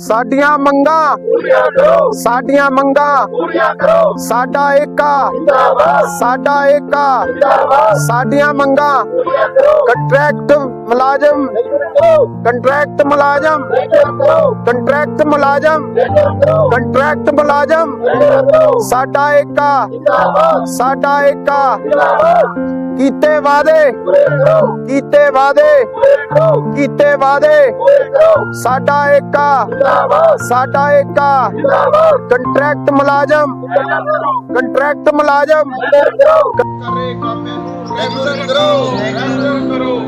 ਸਾਡੀਆਂ ਮੰਗਾਂ ਪੂਰੀਆਂ ਕਰੋ ਸਾਡੀਆਂ ਮੰਗਾਂ ਪੂਰੀਆਂ ਕਰੋ ਸਾਡਾ ਏਕਾ ਜਿੰਦਾਬਾਦ ਸਾਡਾ ਏਕਾ ਜਿੰਦਾਬਾਦ ਸਾਡੀਆਂ ਮੰਗਾਂ ਪੂਰੀਆਂ ਕਰੋ ਕੰਟਰੈਕਟ ਮੁਲਾਜ਼ਮ ਕੰਟਰੈਕਟ ਮੁਲਾਜ਼ਮ ਕੰਟਰੈਕਟ ਮੁਲਾਜ਼ਮ ਕੰਟਰੈਕਟ ਮੁਲਾਜ਼ਮ, ਸਾਡਾ ਏਕਾ ਜਿੰਦਾਬਾਦ ਸਾਡਾ ਏਕਾ। ਜਿੰਦਾਬਾਦ ਕੀਤੇ ਵਾਅਦੇ ਪੂਰੇ ਕਰੋ ਕੀਤੇ ਵਾਅਦੇ ਪੂਰੇ ਕਰੋ ਕੀਤੇ ਵਾਅਦੇ। ਪੂਰੇ ਕਰੋ ਸਾਡਾ ਏਕਾ ਜਿੰਦਾਬਾਦ ਸਾਡਾ ਏਕਾ। ਜਿੰਦਾਬਾਦ ਕੰਟਰੈਕਟ ਮੁਲਾਜ਼ਮ ਲੇਕਿਨ ਕਰੋ ਕੰਟਰੈਕਟ ਮੁਲਾਜ਼ਮ। ਲੇਕਿਨ ਕਰੋ। ਕਰੇ ਕਾਮੇ ਨੂੰ ਰੈਗੂਲਰ ਕਰੋ। ਰੈਗੂਲਰ ਕਰੋ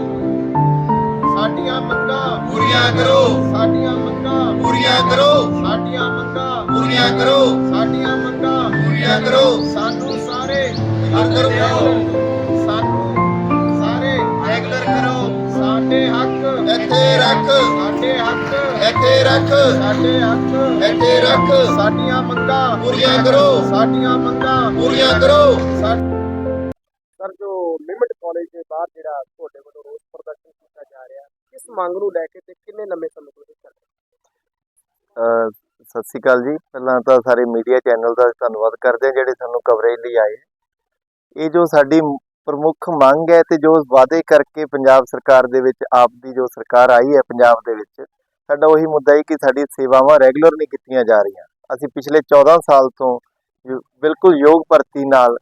ਸਾਡੀਆਂ ਮੰਗਾਂ ਪੂਰੀਆਂ ਕਰੋ। ਸਾਡੀਆਂ ਮੰਗਾਂ ਪੂਰੀਆਂ ਕਰੋ। ਸਾਡੀਆਂ ਮੰਗਾਂ ਪੂਰੀਆਂ ਕਰੋ। ਸਾਡੀਆਂ ਮੰਗਾਂ ਪੂਰੀਆਂ ਕਰੋ। ਸਾਨੂੰ ਸਾਰੇ ਰੈਗੂਲਰ ਕਰੋ। ਰੱਖ। ਸਾਡੇ ਹੱਕ। ਇੱਥੇ ਰੱਖ। ਸਾਡੇ ਹੱਕ। ਇੱਥੇ ਰੱਖ। ਸਾਡੀਆਂ ਮੰਗਾਂ। ਪੂਰੀਆਂ ਕਰੋ। ਸਾਡੀਆਂ ਮੰਗਾਂ। ਪੂਰੀਆਂ ਕਰੋ। ਸਰ ਜੋ ਲਿਮਟ ਕਾਲਜ ਦੇ ਬਾਹਰ ਜਿਹੜਾ ਤੁਹਾਡੇ ਵੱਲੋਂ ਰੋਸ ਪ੍ਰਦਰਸ਼ਨ ਕੀਤਾ ਜਾ ਰਿਹਾ ਕਿਸ ਮੰਗ ਨੂੰ ਲੈ ਕੇ ਤੇ ਕਿੰਨੇ ਲੰਮੇ ਸਮੇਂ ਤੋਂ ਇਹ ਚੱਲ ਰਿਹਾ? ਅ, ਸਤਿ ਸ਼੍ਰੀ ਅਕਾਲ ਜੀ। ਪਹਿਲਾਂ ਤਾਂ ਸਾਰੇ ਮੀਡੀਆ ਚੈਨਲ ਦਾ ਧੰਨਵਾਦ ਕਰਦੇ ਹਾਂ ਜਿਹੜੇ ਸਾਨੂੰ ਕਵਰੇਜ ਲਈ ਆਏ ਇਹ ਜੋ ਸਾਡੀ ਪ੍ਰਮੁੱਖ ਮੰਗ ਹੈ ਤੇ ਜੋ ਵਾਅਦੇ ਕਰਕੇ ਪੰਜਾਬ ਸਰਕਾਰ ਦੇ ਵਿੱਚ, ਆਪ ਦੀ ਜੋ ਸਰਕਾਰ ਆਈ ਹੈ ਪੰਜਾਬ ਦੇ ਵਿੱਚ, ਸਾਡਾ ਉਹੀ ਮੁੱਦਾ ਹੈ ਕਿ ਸਾਡੀ ਸੇਵਾਵਾਂ ਰੈਗੂਲਰ ਨਹੀਂ ਕੀਤੀਆਂ ਜਾ ਰਹੀਆਂ। ਅਸੀਂ ਪਿਛਲੇ 14 ਸਾਲ ਤੋਂ ਬਿਲਕੁਲ ਯੋਗ ਭਰਤੀ ਨਾਲ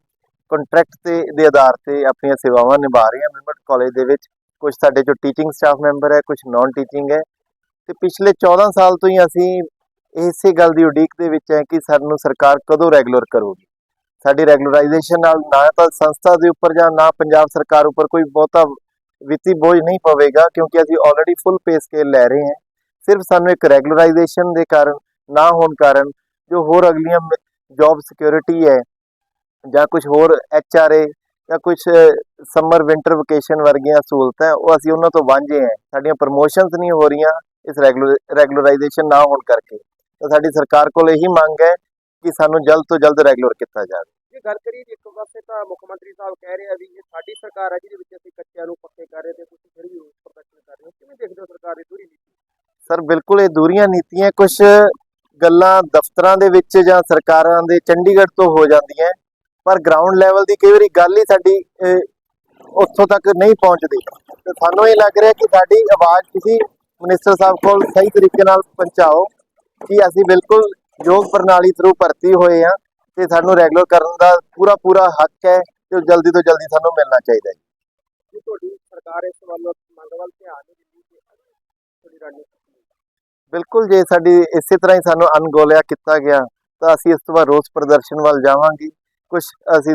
ਕੰਟਰੈਕਟ ਤੇ, ਦੇ ਆਧਾਰ ਤੇ ਆਪਣੀਆਂ ਸੇਵਾਵਾਂ ਨਿਭਾ ਰਹੇ ਹਾਂ। ਮਿਮਟ ਕਾਲਜ ਦੇ ਵਿੱਚ ਕੁਝ ਸਾਡੇ ਜੋ ਟੀਚਿੰਗ ਸਟਾਫ ਮੈਂਬਰ ਹੈ ਕੁਝ ਨਾਨ ਟੀਚਿੰਗ ਹੈ। ਤੇ ਪਿਛਲੇ 14 ਸਾਲ ਤੋਂ ਹੀ ਅਸੀਂ ਇਸੇ ਗੱਲ ਦੀ ਉਡੀਕ ਦੇ ਵਿੱਚ ਹੈ ਕਿ ਸਾਨੂੰ ਸਰਕਾਰ ਕਦੋਂ ਰੈਗੂਲਰ ਕਰੂਗੀ। ਸਾਡੀ ਰੈਗੂਲਰਾਈਜੇਸ਼ਨ ਨਾਲ ਨਾ ਤਾਂ ਸੰਸਥਾ ਦੇ ਉੱਪਰ ਜਾਂ ਨਾ ਪੰਜਾਬ ਸਰਕਾਰ ਉੱਪਰ ਕੋਈ ਬਹੁਤਾ ਵਿੱਤੀ ਬੋਝ ਨਹੀਂ ਪਵੇਗਾ, ਕਿਉਂਕਿ ਅਸੀਂ ਆਲਰੇਡੀ ਫੁੱਲ ਪੇ ਸਕੇਲ ਲੈ ਰਹੇ ਹਾਂ। ਸਿਰਫ ਸਾਨੂੰ ਇੱਕ ਰੈਗੂਲਰਾਈਜੇਸ਼ਨ ਦੇ ਕਾਰਨ, ਨਾ ਹੋਣ ਕਾਰਨ, ਜੋ ਹੋਰ ਅਗਲੀਆਂ ਜੌਬ ਸਿਕਿਉਰਿਟੀ ਹੈ, ਜਾਂ ਕੁਝ ਹੋਰ ਐਚ ਆਰ ਏ ਜਾਂ ਕੁਝ ਸਮਰ ਵਿੰਟਰ ਵਕੇਸ਼ਨ ਵਰਗੀਆਂ ਸਹੂਲਤਾਂ, ਉਹ ਅਸੀਂ ਉਹਨਾਂ ਤੋਂ ਵਾਂਝੇ ਹਾਂ। ਸਾਡੀਆਂ ਪ੍ਰਮੋਸ਼ਨਸ ਨਹੀਂ ਹੋ ਰਹੀਆਂ ਇਸ ਰੈਗੂਲਰਾਈਜੇਸ਼ਨ ਨਾ ਹੋਣ ਕਰਕੇ। ਤਾਂ ਸਾਡੀ ਸਰਕਾਰ ਕੋਲ ਇਹੀ ਮੰਗ ਹੈ ਕਿ ਸਾਨੂੰ ਜਲਦ ਤੋਂ ਜਲਦ ਰੈਗੂਲਰ ਕੀਤਾ ਜਾਵੇ। ਜੇ ਗੱਲ ਕਰੀਏ ਜੀ, ਇੱਕ ਪਾਸੇ ਤਾਂ ਮੁੱਖ ਮੰਤਰੀ ਸਾਹਿਬ ਕਹਿ ਰਹੇ ਆ ਵੀ ਇਹ ਸਾਡੀ ਸਰਕਾਰ ਹੈ ਜਿਹਦੇ ਵਿੱਚ ਅਸੀਂ ਕੱਚਿਆਂ ਨੂੰ ਪੱਕੇ ਕਰ ਰਹੇ ਤੇ ਤੁਸੀਂ ਫਿਰ ਵੀ ਰੋਸ ਪ੍ਰਦਰਸ਼ਨ ਕਰ ਰਹੇ ਹੋ। ਕਿਵੇਂ ਦੇਖਦੇ ਹੋ ਸਰਕਾਰ ਦੀ ਦੂਰੀ ਨੀਤੀ? ਸਰ ਬਿਲਕੁਲ ਇਹ ਦੂਰੀਆਂ ਨੀਤੀਆਂ ਕੁਝ ਗੱਲਾਂ ਦਫ਼ਤਰਾਂ ਦੇ ਵਿੱਚ ਜਾਂ ਸਰਕਾਰਾਂ ਦੇ ਚੰਡੀਗੜ੍ਹ ਤੋਂ ਹੋ ਜਾਂਦੀਆਂ ਪਰ ਗਰਾਊਂਡ ਲੈਵਲ ਦੀ ਕਈ ਵਾਰੀ ਗੱਲ ਹੀ ਸਾਡੀ ਉੱਥੋਂ ਤੱਕ ਨਹੀਂ ਪਹੁੰਚਦੀ। ਤੇ ਸਾਨੂੰ ਇਹ ਲੱਗ ਰਿਹਾ ਕਿ ਸਾਡੀ ਆਵਾਜ਼ ਤੁਸੀਂ ਮਿਨਿਸਟਰ ਸਾਹਿਬ ਕੋਲ ਸਹੀ ਤਰੀਕੇ ਨਾਲ ਪਹੁੰਚਾਓ ਕਿ ਅਸੀਂ ਬਿਲਕੁਲ ਯੋਗ ਪ੍ਰਣਾਲੀ ਥਰੂ ਭਰਤੀ ਹੋਏ ਆ ਤੇ ਸਾਨੂੰ ਰੈਗੂਲਰ ਕਰਨ ਦਾ ਪੂਰਾ ਪੂਰਾ ਹੱਕ ਹੈ ਤੇ ਉਹ ਜਲਦੀ ਤੋਂ ਜਲਦੀ ਸਾਨੂੰ ਮਿਲਣਾ ਚਾਹੀਦਾ ਹੈ ਜੇ ਤੁਹਾਡੀ ਸਰਕਾਰ ਇਸ ਵੱਲ ਮੰਗ ਵੱਲ ਧਿਆਨ ਨਹੀਂ ਦਿੰਦੀ ਤੇ ਤੁਹਾਡੀ ਰਣਨੀਤੀ ਕੀ ਹੈ? ਬਿਲਕੁਲ ਜੇ ਸਾਡੀ ਇਸੇ ਤਰ੍ਹਾਂ ਹੀ ਸਾਨੂੰ ਅਣਗੌਲਿਆ ਕੀਤਾ ਗਿਆ ਤਾਂ ਅਸੀਂ ਇਸ ਤੋਂ ਬਾਅਦ ਰੋਸ ਪ੍ਰਦਰਸ਼ਨ ਵੱਲ ਜਾਵਾਂਗੇ। ਕੁਝ ਅਸੀਂ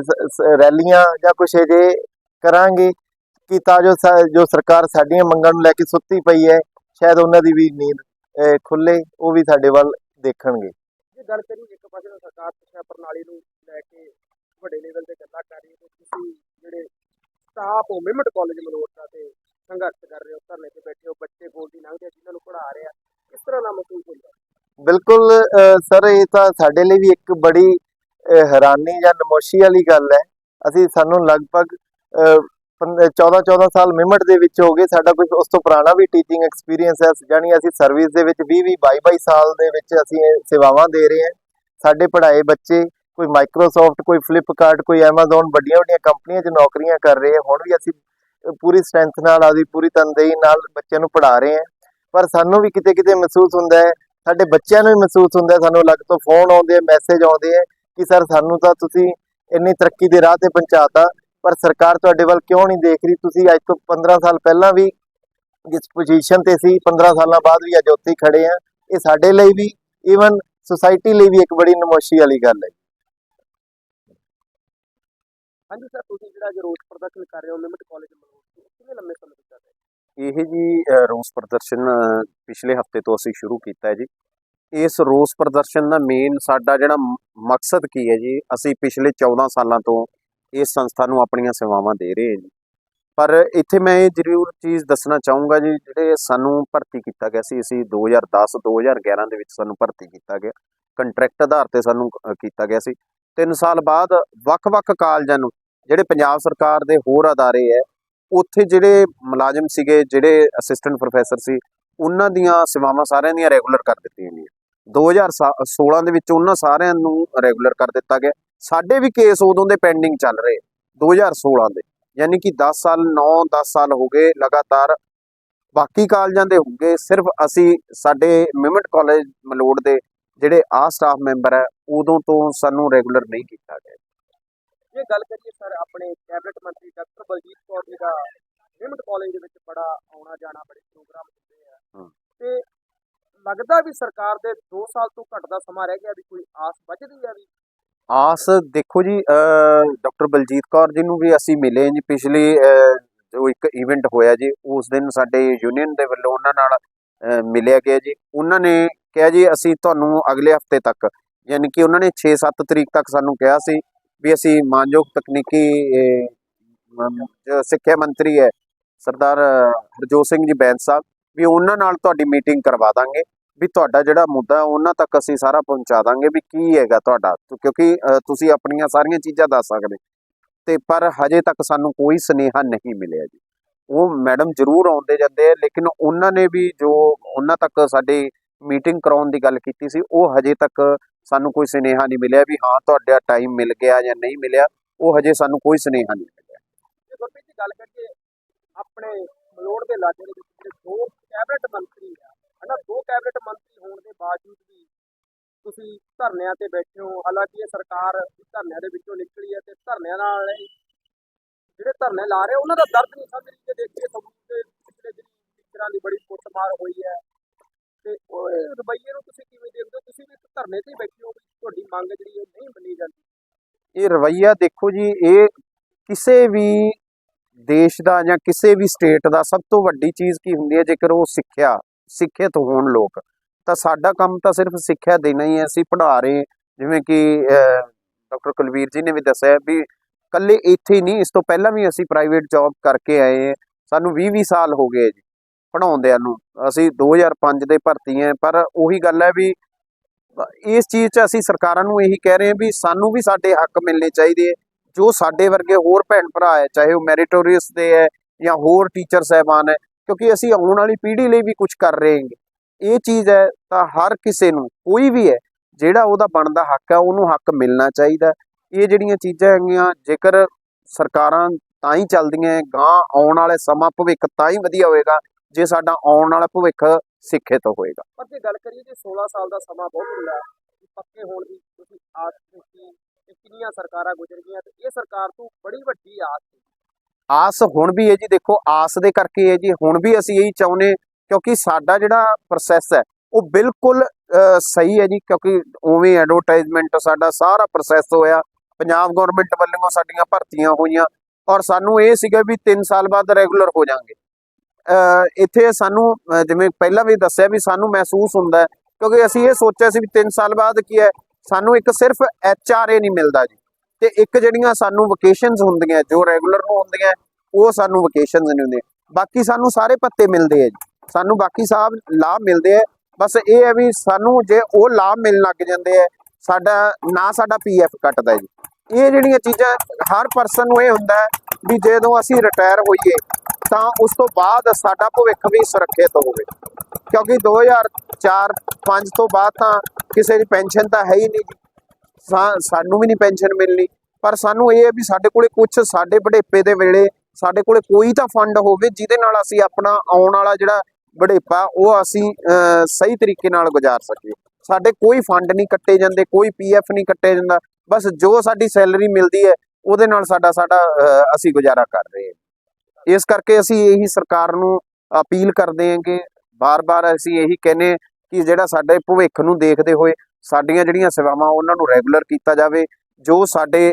ਰੈਲੀਆਂ ਜਾਂ ਕੁਝ ਅਜੇ ਕਰਾਂਗੇ ਕਿ ਤਾਂ ਜੋ ਜੋ ਸਰਕਾਰ ਸਾਡੀਆਂ ਮੰਗਾਂ ਨੂੰ ਲੈ ਕੇ ਸੁੱਤੀ ਪਈ ਹੈ ਸ਼ਾਇਦ ਉਹਨਾਂ ਦੀ ਵੀ ਨੀਂਦ ਖੁੱਲੇ ਉਹ ਵੀ ਸਾਡੇ ਵੱਲ ਦੇਖਣਗੇ। ਜੇ ਗੱਲ ਕਰੀਏ ਇੱਕ ਪਾਸੇ ਤਾਂ ਸਰਕਾਰ ਸਿੱਖਿਆ ਪ੍ਰਣਾਲੀ ਨੂੰ ਲੈ ਕੇ ਵੱਡੇ ਲੈਵਲ ਤੇ ਗੱਲਾਂ ਕਰ ਰਹੀ ਹੈ ਤੁਸੀਂ ਜਿਹੜੇ ਸਟਾਫ ਹੋ ਮਿਮਟ ਕਾਲਜ ਮਲੋਟਾ ਤੇ ਸੰਘਰਸ਼ ਕਰ ਰਹੇ ਹੋ ਧਰਨੇ ਤੇ ਬੈਠੇ ਹੋ ਬੱਚੇ ਕੋਲ ਦੀ ਲੰਘਦੇ ਆ, ਜਿਨ੍ਹਾਂ ਨੂੰ ਪੜ੍ਹਾ ਰਹੇ ਆ ਕਿਸ ਤਰ੍ਹਾਂ ਦਾ ਮਹਿਸੂਸ ਹੁੰਦਾ? ਬਿਲਕੁਲ ਸਰ ਇਹ ਤਾਂ ਸਾਡੇ ਲਈ ਵੀ ਇੱਕ ਬੜੀ ਹੈਰਾਨੀ ਜਾਂ ਨਮੋਸ਼ੀ ਵਾਲੀ ਗੱਲ ਹੈ। ਅਸੀਂ ਸਾਨੂੰ ਲਗਭਗ 14 14 ਸਾਲ ਮਿਮਟ ਦੇ ਵਿੱਚ ਹੋ ਗਏ ਸਾਡਾ ਕੁਝ ਉਸ ਤੋਂ ਪੁਰਾਣਾ ਵੀ ਟੀਚਿੰਗ ਐਕਸਪੀਰੀਅੰਸ ਹੈ। ਜਾਣੀ ਅਸੀਂ ਸਰਵਿਸ ਦੇ ਵਿੱਚ 20 20 22 22 ਸਾਲ ਦੇ ਵਿੱਚ ਅਸੀਂ ਸੇਵਾਵਾਂ ਦੇ ਰਹੇ ਹਾਂ। ਸਾਡੇ ਪੜ੍ਹਾਏ ਬੱਚੇ ਕੋਈ ਮਾਈਕਰੋਸਾਫਟ ਕੋਈ ਫਲਿੱਪਕਾਰਟ ਕੋਈ ਐਮਾਜ਼ਨ ਵੱਡੀਆਂ ਵੱਡੀਆਂ ਕੰਪਨੀਆਂ 'ਚ ਨੌਕਰੀਆਂ ਕਰ ਰਹੇ ਆ। ਹੁਣ ਵੀ ਅਸੀਂ ਪੂਰੀ ਸਟਰੈਂਥ ਨਾਲ ਆਦੀ ਪੂਰੀ ਤਨਦੇਹੀ ਨਾਲ ਬੱਚਿਆਂ ਨੂੰ ਪੜ੍ਹਾ ਰਹੇ ਹਾਂ। ਪਰ ਸਾਨੂੰ ਵੀ ਕਿਤੇ ਕਿਤੇ ਮਹਿਸੂਸ ਹੁੰਦਾ ਹੈ, ਸਾਡੇ ਬੱਚਿਆਂ ਨੂੰ ਵੀ ਮਹਿਸੂਸ ਹੁੰਦਾ ਸਾਨੂੰ ਅਲੱਗ ਤੋਂ ਫੋਨ ਆਉਂਦੇ ਆ ਮੈਸੇਜ ਆਉਂਦੇ ਆ ਕਿ, ਸਰ, ਸਾਨੂੰ ਤਾਂ ਤੁਸੀਂ ਇੰਨੀ ਤਰੱਕੀ ਦੇ ਰਾਹ ਤੇ ਪਹੁੰਚਾਤਾ ਪਰ ਸਰਕਾਰ ਤੁਹਾਡੇ ਵੱਲ ਕਿਉਂ ਨਹੀਂ ਦੇਖ ਰਹੀ? ਤੁਸੀਂ ਅੱਜ ਤੋਂ 15 ਸਾਲ ਪਹਿਲਾਂ ਵੀ ਜਿਸ ਪੋਜੀਸ਼ਨ ਤੇ ਸੀ 15 ਸਾਲਾਂ ਬਾਅਦ ਵੀ ਅੱਜ ਉੱਥੇ ਹੀ ਖੜੇ ਆ। ਇਹ ਸਾਡੇ ਲਈ ਵੀ ਈਵਨ ਸੁਸਾਇਟੀ ਲਈ ਵੀ ਇੱਕ ਬੜੀ ਨਮੋਸ਼ੀ ਵਾਲੀ ਗੱਲ ਹੈ। ਹਾਂਜੀ ਸਰ ਤੁਸੀਂ ਜਿਹੜਾ ਅੱਜ ਰੋਸ ਪ੍ਰਦਰਸ਼ਨ ਕਰ ਰਹੇ ਹੋ ਮਿਮਟ ਕਾਲਜ ਮਲੋਟਾ ਕਿੰਨੇ ਲੰਮੇ ਸਮੇਂ ਤੋਂ ਕਰ ਰਹੇ ਹੋ? ਇਹ ਜੀ ਰੋਸ ਪ੍ਰਦਰਸ਼ਨ ਪਿਛਲੇ ਹਫ਼ਤੇ ਤੋਂ ਅਸੀਂ ਸ਼ੁਰੂ ਕੀਤਾ ਹੈ ਜੀ। ਇਸ ਰੋਸ ਪ੍ਰਦਰਸ਼ਨ ਦਾ ਮੇਨ ਸਾਡਾ ਜਿਹੜਾ ਮਕਸਦ ਕੀ ਹੈ ਜੀ? ਅਸੀਂ ਪਿਛਲੇ 14 ਸਾਲਾਂ ਤੋਂ ਇਸ ਸੰਸਥਾ ਨੂੰ ਆਪਣੀਆਂ ਸੇਵਾਵਾਂ ਦੇ ਰਹੇ ਜੀ। ਪਰ ਇੱਥੇ ਮੈਂ ਇਹ ਜ਼ਰੂਰ ਚੀਜ਼ ਦੱਸਣਾ ਚਾਹੂੰਗਾ ਜੀ, ਜਿਹੜੇ ਸਾਨੂੰ ਭਰਤੀ ਕੀਤਾ ਗਿਆ ਸੀ, ਅਸੀਂ 2010 2011 ਦੇ ਵਿੱਚ ਸਾਨੂੰ ਭਰਤੀ ਕੀਤਾ ਗਿਆ। ਕੰਟਰੈਕਟ ਆਧਾਰ ਤੇ ਸਾਨੂੰ ਕੀਤਾ ਗਿਆ ਸੀ। 3 ਸਾਲ ਬਾਅਦ ਵੱਖ-ਵੱਖ ਕਾਲਜਾਂ ਨੂੰ, ਜਿਹੜੇ ਪੰਜਾਬ ਸਰਕਾਰ ਦੇ ਹੋਰ ਅਦਾਰੇ ਹੈ, ਉੱਥੇ ਜਿਹੜੇ ਮੁਲਾਜ਼ਮ ਸੀਗੇ, ਜਿਹੜੇ ਅਸਿਸਟੈਂਟ ਪ੍ਰੋਫੈਸਰ ਸੀ, ਉਹਨਾਂ ਦੀਆਂ ਸੇਵਾਵਾਂ ਸਾਰਿਆਂ ਦੀਆਂ ਰੈਗੂਲਰ ਕਰ ਦਿੱਤੀਆਂ ਗਈਆਂ। 2016 ਦੇ ਵਿੱਚ ਉਹਨਾਂ ਸਾਰਿਆਂ ਨੂੰ ਰੈਗੂਲਰ ਕਰ ਦਿੱਤਾ ਗਿਆ। ਸਾਡੇ ਵੀ ਕੇਸ ਉਦੋਂ ਦੇ ਪੈਂਡਿੰਗ ਚੱਲ ਰਹੇ 2016 ਦੇ ਯਾਨੀ ਕਿ 10 ਸਾਲ 9 10 ਸਾਲ ਹੋ ਗਏ ਲਗਾਤਾਰ। ਬਾਕੀ ਕਾਲਜਾਂ ਦੇ ਹੋਗੇ ਸਿਰਫ ਅਸੀਂ ਸਾਡੇ ਮਿਮਟ ਕਾਲਜ ਮਲੋੜ ਦੇ ਜਿਹੜੇ ਆ ਸਟਾਫ ਮੈਂਬਰ ਹੈ ਉਦੋਂ ਤੋਂ ਸਾਨੂੰ ਰੈਗੂਲਰ ਨਹੀਂ ਕੀਤਾ ਗਿਆ। ਜੇ ਗੱਲ ਕਰੀਏ ਸਰ ਆਪਣੇ ਕੈਬਨਿਟ ਮੰਤਰੀ ਡਾਕਟਰ ਬਲਜੀਤ ਕੌਰ ਜੀ ਦਾ ਨਿਮਟ ਕਾਲਜ ਦੇ ਵਿੱਚ ਬੜਾ ਆਉਣਾ ਜਾਣਾ ਬੜੇ ਪ੍ਰੋਗਰਾਮ ਹੁੰਦੇ ਆ। ਤੇ ਲੱਗਦਾ ਵੀ ਸਰਕਾਰ ਦੇ 2 ਸਾਲ ਤੋਂ ਘੱਟ ਦਾ ਸਮਾਂ ਰਹਿ ਗਿਆ ਵੀ ਕੋਈ ਆਸ ਬਚਦੀ ਆ ਵੀ ਆਸ ਦੇਖੋ ਜੀ ਡਾਕਟਰ ਬਲਜੀਤ ਕੌਰ ਜੀ ਨੂੰ ਵੀ ਅਸੀਂ ਮਿਲੇ ਜੀ ਪਿਛਲੀ ਜੋ ਇੱਕ ਇਵੈਂਟ ਹੋਇਆ ਜੀ, ਉਸ ਦਿਨ ਸਾਡੇ ਯੂਨੀਅਨ ਦੇ ਵੱਲੋਂ ਉਹਨਾਂ ਨਾਲ ਮਿਲਿਆ ਗਿਆ ਜੀ। ਉਹਨਾਂ ਨੇ ਕਿਹਾ ਜੀ, ਅਸੀਂ ਤੁਹਾਨੂੰ ਅਗਲੇ ਹਫ਼ਤੇ ਤੱਕ, ਯਾਨੀ ਕਿ ਉਹਨਾਂ ਨੇ 6-7 ਤਰੀਕ ਤੱਕ ਸਾਨੂੰ ਕਿਹਾ ਸੀ ਵੀ ਅਸੀਂ ਮਾਨਯੋਗ ਤਕਨੀਕੀ ਜੋ ਸਿੱਖਿਆ ਮੰਤਰੀ ਹੈ, ਸਰਦਾਰ ਹਰਜੋਤ ਸਿੰਘ ਜੀ ਬੈਂਸ ਸਾਹਿਬ, ਵੀ ਉਹਨਾਂ ਨਾਲ ਤੁਹਾਡੀ ਮੀਟਿੰਗ ਕਰਵਾ ਦਾਂਗੇ। ਵੀ ਤੁਹਾਡਾ ਜਿਹੜਾ ਮੁੱਦਾ, ਉਹਨਾਂ ਤੱਕ ਅਸੀਂ ਸਾਰਾ ਪਹੁੰਚਾ ਦਾਂਗੇ ਵੀ ਕੀ ਹੈਗਾ ਤੁਹਾਡਾ। ਕਿਉਂਕਿ ਤੁਸੀਂ ਆਪਣੀਆਂ ਸਾਰੀਆਂ ਚੀਜ਼ਾਂ ਦੱਸ ਸਕਦੇ। ਤੇ ਪਰ ਹਜੇ ਤੱਕ ਸਾਨੂੰ ਕੋਈ ਸੁਨੇਹਾ ਨਹੀਂ ਮਿਲਿਆ ਜੀ। ਉਹ ਮੈਡਮ ਜ਼ਰੂਰ ਆਉਂਦੇ ਜਾਂਦੇ ਆ, ਲੇਕਿਨ ਉਹਨਾਂ ਨੇ ਵੀ ਜੋ ਉਹਨਾਂ ਤੱਕ ਸਾਡੀ ਮੀਟਿੰਗ ਕਰਾਉਣ ਦੀ ਗੱਲ ਕੀਤੀ ਸੀ, ਉਹ ਹਜੇ ਤੱਕ ਸਾਨੂੰ ਕੋਈ ਸੁਨੇਹਾ ਨਹੀਂ ਮਿਲਿਆ ਵੀ ਹਾਂ, ਤੁਹਾਡਾ ਟਾਈਮ ਮਿਲ ਗਿਆ ਜਾਂ ਨਹੀਂ ਮਿਲਿਆ। ਉਹ ਹਜੇ ਸਾਨੂੰ ਕੋਈ ਸੁਨੇਹਾ ਨਹੀਂ ਮਿਲਿਆ। ਜੇ ਗੁਰਪ੍ਰੀਤ ਜੀ ਗੱਲ ਕਰੀਏ, ਆਪਣੇ ਮਲੋੜ ਦੇ ਇਲਾਕੇ ਦੇ ਵਿੱਚ ਦੋ ਕੈਬਨਿਟ ਮੰਤਰੀ ਹਨਾ, ਦੋ ਕੈਬਨਿਟ ਮੰਤਰੀ ਹੋਣ ਦੇ ਬਾਵਜੂਦ ਵੀ ਤੁਸੀਂ ਧਰਨਿਆਂ ਤੇ ਬੈਠੇ ਹੋ। ਹਾਲਾਂਕਿ ਇਹ ਸਰਕਾਰ ਧਰਨਿਆਂ ਦੇ ਵਿੱਚੋਂ ਨਿਕਲੀ ਹੈ ਤੇ ਧਰਨਿਆਂ ਨਾਲ ਜਿਹੜੇ ਧਰਨੇ ਲਾ ਰਹੇ ਉਹਨਾਂ ਦਾ ਦਰਦ ਨਹੀਂ ਸਮਝ ਰਹੀ ਜੇ ਦੇਖੀਏ ਸਬੂਤ ਦੇ ਪਿਛਲੇ ਦਿਨ ਟੀਚਰਾਂ ਦੀ ਬੜੀ ਕੁੱਟਮਾਰ ਹੋਈ ਹੈ। ਤੇ ਉਹ ਇਹ ਰਵੱਈਏ ਨੂੰ ਤੁਸੀਂ ਕਿਵੇਂ ਦੇਖਦੇ ਹੋ? ਤੁਸੀਂ ਵੀ ਧਰਨੇ ਤੇ ਬੈਠੇ ਹੋ ਤੁਹਾਡੀ ਮੰਗ ਜਿਹੜੀ ਉਹ ਨਹੀਂ ਮੰਨੀ ਜਾਂਦੀ। ਇਹ ਰਵਈਆ ਦੇਖੋ ਜੀ, ਇਹ ਕਿਸੇ ਵੀ ਦੇਸ਼ ਦਾ ਜਾਂ ਕਿਸੇ ਵੀ ਸਟੇਟ ਦਾ ਸਭ ਤੋਂ ਵੱਡੀ ਚੀਜ਼ ਕੀ ਹੁੰਦੀ ਹੈ? ਜੇਕਰ ਉਹ ਸਿੱਖਿਆ ਸਿੱਖਿਅਤ ਹੋਣ ਲੋਕ। ਤਾਂ ਸਾਡਾ ਕੰਮ ਤਾਂ ਸਿਰਫ ਸਿੱਖਿਆ ਦੇਣਾ ਹੀ ਹੈ। ਅਸੀਂ ਪੜ੍ਹਾ ਰਹੇ ਜਿਵੇਂ ਕਿ ਡਾਕਟਰ ਕੁਲਵੀਰ ਜੀ ਨੇ ਵੀ ਦੱਸਿਆ ਵੀ ਕੱਲੇ ਇੱਥੇ ਨਹੀਂ, ਇਸ ਤੋਂ ਪਹਿਲਾਂ ਵੀ ਅਸੀਂ ਪ੍ਰਾਈਵੇਟ ਜੌਬ ਕਰਕੇ ਆਏ ਹਾਂ। ਸਾਨੂੰ 20-20 ਸਾਲ ਹੋ ਗਏ ਜੀ ਪੜਾਉਂਦਿਆਂ ਨੂੰ। ਅਸੀਂ 2005 ਦੇ ਭਰਤੀ ਹਾਂ, ਪਰ ਉਹੀ ਗੱਲ ਹੈ ਵੀ ਇਸ ਚੀਜ਼ 'ਚ ਅਸੀਂ ਸਰਕਾਰਾਂ ਨੂੰ ਇਹੀ ਕਹਿ ਰਹੇ ਹਾਂ ਵੀ ਸਾਨੂੰ ਵੀ ਸਾਡੇ ਹੱਕ ਮਿਲਣੇ ਚਾਹੀਦੇ ਹੈ। ਜੋ ਸਾਡੇ ਵਰਗੇ ਹੋਰ ਭੈਣ ਭਰਾ ਹੈ, ਚਾਹੇ ਉਹ ਮੈਰੀਟੋਰੀਅਸ ਦੇ ਹੈ ਜਾਂ ਹੋਰ ਟੀਚਰ ਸਹਿਬਾਨ ਹੈ ਕਿਉਂਕਿ ਅਸੀਂ ਆਉਣ ਵਾਲੀ ਪੀੜ੍ਹੀ ਲਈ ਵੀ ਕੁਝ ਕਰ ਰਹੇ ਹਾਂ ਇਹ ਚੀਜ਼ ਹੈ ਤਾਂ ਹਰ ਕਿਸੇ ਨੂੰ, ਕੋਈ ਵੀ ਹੈ, ਜਿਹੜਾ ਉਹਦਾ ਬਣਦਾ ਹੱਕ ਹੈ, ਉਹਨੂੰ ਹੱਕ ਮਿਲਣਾ ਚਾਹੀਦਾ ਇਹ ਜਿਹੜੀਆਂ ਚੀਜ਼ਾਂ ਹੈਗੀਆਂ, ਜੇਕਰ ਸਰਕਾਰਾਂ ਤਾਂ ਹੀ ਚੱਲਦੀਆਂ ਗਾਂ ਆਉਣ ਵਾਲੇ ਸਮਾਂ ਭਵਿੱਖ ਤਾਂ ਹੀ ਵਧੀਆ ਹੋਏਗਾ, ਜੇ ਸਾਡਾ ਆਉਣ ਵਾਲਾ ਭਵਿੱਖ ਸਿੱਖਿਅਤ ਹੋਏਗਾ। ਪਰ ਜੇ ਗੱਲ ਕਰੀਏ ਜੇ 16 ਸਾਲ ਦਾ ਸਮਾਂ ਬਹੁਤ ਹੁੰਦਾ ਪੱਕੇ ਹੋਣ ਦੀ ਤੁਸੀਂ ਆਸ ਕੀਤੀ ਕਿੰਨੀਆਂ ਸਰਕਾਰਾਂ ਗੁਜ਼ਰ ਗਈਆਂ, ਤੇ ਇਹ ਸਰਕਾਰ ਤੋਂ ਬੜੀ ਵੱਡੀ ਆਸ ਸੀ। ਆਸ ਹੁਣ ਵੀ ਹੈ ਜੀ, ਦੇਖੋ ਆਸ ਦੇ ਕਰਕੇ ਹੈ ਜੀ, ਹੁਣ ਵੀ ਅਸੀਂ ਇਹੀ ਚਾਹੁੰਦੇ ਕਿਉਂਕਿ ਸਾਡਾ ਜਿਹੜਾ ਪ੍ਰੋਸੈਸ ਹੈ, ਉਹ ਬਿਲਕੁਲ ਸਹੀ ਹੈ ਜੀ, ਕਿਉਂਕਿ ਉਵੇਂ ਐਡਵਰਟਾਈਜ਼ਮੈਂਟ ਸਾਡਾ ਸਾਰਾ ਪ੍ਰੋਸੈਸ ਹੋਇਆ, ਪੰਜਾਬ ਗਵਰਨਮੈਂਟ ਵੱਲੋਂ ਸਾਡੀਆਂ ਭਰਤੀਆਂ ਹੋਈਆਂ, ਔਰ ਸਾਨੂੰ ਇਹ ਸੀਗਾ ਵੀ 3 ਸਾਲ ਬਾਅਦ ਰੈਗੂਲਰ ਹੋ ਜਾਾਂਗੇ ਇੱਥੇ ਸਾਨੂੰ ਜਿਵੇਂ ਪਹਿਲਾਂ ਵੀ ਦੱਸਿਆ ਵੀ ਸਾਨੂੰ ਮਹਿਸੂਸ ਹੁੰਦਾ ਕਿਉਂਕਿ ਅਸੀਂ ਇਹ ਸੋਚਿਆ ਸੀ ਵੀ 3 ਸਾਲ ਬਾਅਦ ਕੀ ਹੈ, ਸਾਨੂੰ ਇੱਕ ਸਿਰਫ ਐਚ ਆਰ ਏ ਨਹੀਂ ਮਿਲਦਾ ਜੀ। ਤੇ ਇੱਕ ਜਿਹੜੀਆਂ ਸਾਨੂੰ ਵਕੇਸ਼ਨਸ ਹੁੰਦੀਆਂ, ਜੋ ਰੈਗੂਲਰ ਨੂੰ ਹੁੰਦੀਆਂ, ਉਹ ਸਾਨੂੰ ਵਕੇਸ਼ਨਸ ਨਹੀਂ ਹੁੰਦੀਆਂ। ਬਾਕੀ ਸਾਨੂੰ ਸਾਰੇ ਪੱਤੇ ਮਿਲਦੇ ਆ ਜੀ। ਸਾਨੂੰ ਬਾਕੀ ਸਾਹਿਬ ਲਾਭ ਮਿਲਦੇ ਆ। ਬਸ ਇਹ ਹੈ ਵੀ ਸਾਨੂੰ ਜੇ ਉਹ ਲਾਭ ਮਿਲਣ ਲੱਗ ਜਾਂਦੇ ਆ, ਸਾਡਾ, ਨਾ ਸਾਡਾ ਪੀਐਫ ਕੱਟਦਾ ਜੀ। ਇਹ ਜਿਹੜੀਆਂ ਚੀਜ਼ਾਂ, ਹਰ ਪਰਸਨ ਨੂੰ ਇਹ ਹੁੰਦਾ ਹੈ ਵੀ ਜਦੋਂ ਅਸੀਂ ਰਿਟਾਇਰ ਹੋਈਏ, ਤਾਂ ਉਸ ਤੋਂ ਬਾਅਦ ਸਾਡਾ ਭਵਿੱਖ ਵੀ ਸੁਰੱਖਿਅਤ ਹੋਵੇ। ਕਿਉਂਕਿ 2004 5 ਤੋਂ ਬਾਅਦ ਤਾਂ ਕਿਸੇ ਦੀ ਪੈਨਸ਼ਨ ਤਾਂ ਹੈ ਹੀ ਨਹੀਂ ਜੀ। ਸਾਨੂੰ ਵੀ ਨਹੀਂ ਪੈਨਸ਼ਨ ਮਿਲਣੀ। ਪਰ ਸਾਨੂੰ ਇਹ ਹੈ ਵੀ ਸਾਡੇ ਕੋਲੇ ਕੁਝ ਸਾਡੇ ਬੁਢੇਪੇ ਦੇ ਵੇਲੇ ਸਾਡੇ ਕੋਲੇ ਕੋਈ ਤਾਂ ਫੰਡ ਹੋਵੇ ਜਿਹਦੇ ਨਾਲ ਅਸੀਂ ਆਪਣਾ ਆਉਣ ਵਾਲਾ ਜਿਹੜਾ ਬੁਢੇਪਾ ਉਹ ਅਸੀਂ ਸਹੀ ਤਰੀਕੇ ਨਾਲ ਗੁਜ਼ਾਰ ਸਕੀਏ। ਸਾਡੇ ਕੋਈ ਫੰਡ ਨਹੀਂ ਕੱਟੇ ਜਾਂਦੇ, ਕੋਈ ਪੀਐਫ ਨਹੀਂ ਕੱਟੇ ਜਾਂਦਾ। ਬਸ ਜੋ ਸਾਡੀ ਸੈਲਰੀ ਮਿਲਦੀ ਹੈ, ਉਹਦੇ ਨਾਲ ਸਾਡਾ ਸਾਡਾ ਅਸੀਂ ਗੁਜ਼ਾਰਾ ਕਰ ਰਹੇ ਹਾਂ। ਇਸ ਕਰਕੇ ਅਸੀਂ ਇਹੀ ਸਰਕਾਰ ਨੂੰ ਅਪੀਲ ਕਰਦੇ ਹਾਂ ਕਿ ਬਾਰ-ਬਾਰ ਅਸੀਂ ਇਹੀ ਕਹਿੰਦੇ ਹਾਂ ਕਿ ਜਿਹੜਾ ਸਾਡੇ ਭਵਿੱਖ ਨੂੰ ਦੇਖਦੇ ਹੋਏ ਸਾਡੀਆਂ ਜਿਹੜੀਆਂ ਸੇਵਾਵਾਂ ਉਹਨਾਂ ਨੂੰ ਰੈਗੂਲਰ ਕੀਤਾ ਜਾਵੇ, ਜੋ ਸਾਡੇ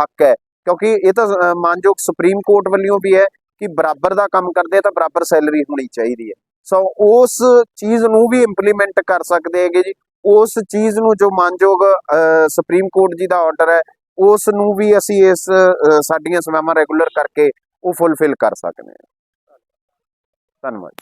ਹੱਕ ਹੈ। ਕਿਉਂਕਿ ਇਹ ਤਾਂ ਮਾਨਯੋਗ ਸੁਪਰੀਮ ਕੋਰਟ ਵੱਲੋਂ ਵੀ ਹੈ ਕਿ ਬਰਾਬਰ ਦਾ ਕੰਮ ਕਰਦੇ ਤਾਂ ਬਰਾਬਰ ਸੈਲਰੀ ਹੋਣੀ ਚਾਹੀਦੀ ਹੈ। ਸੋ ਉਸ ਚੀਜ਼ ਨੂੰ ਵੀ ਇੰਪਲੀਮੈਂਟ ਕਰ ਸਕਦੇ ਹੈਗੇ ਜੀ। ਉਸ ਚੀਜ਼ ਨੂੰ ਜੋ ਮਾਨਯੋਗ ਸੁਪਰੀਮ ਕੋਰਟ ਜੀ ਦਾ ਆਰਡਰ ਹੈ, ਉਸ ਨੂੰ ਵੀ ਅਸੀਂ ਇਸ ਸਾਡੀਆਂ ਸੇਵਾਵਾਂ ਰੈਗੂਲਰ ਕਰਕੇ ਉਹ ਫੁੱਲਫਿਲ ਕਰ ਸਕਦੇ ਹਾਂ। ਧੰਨਵਾਦ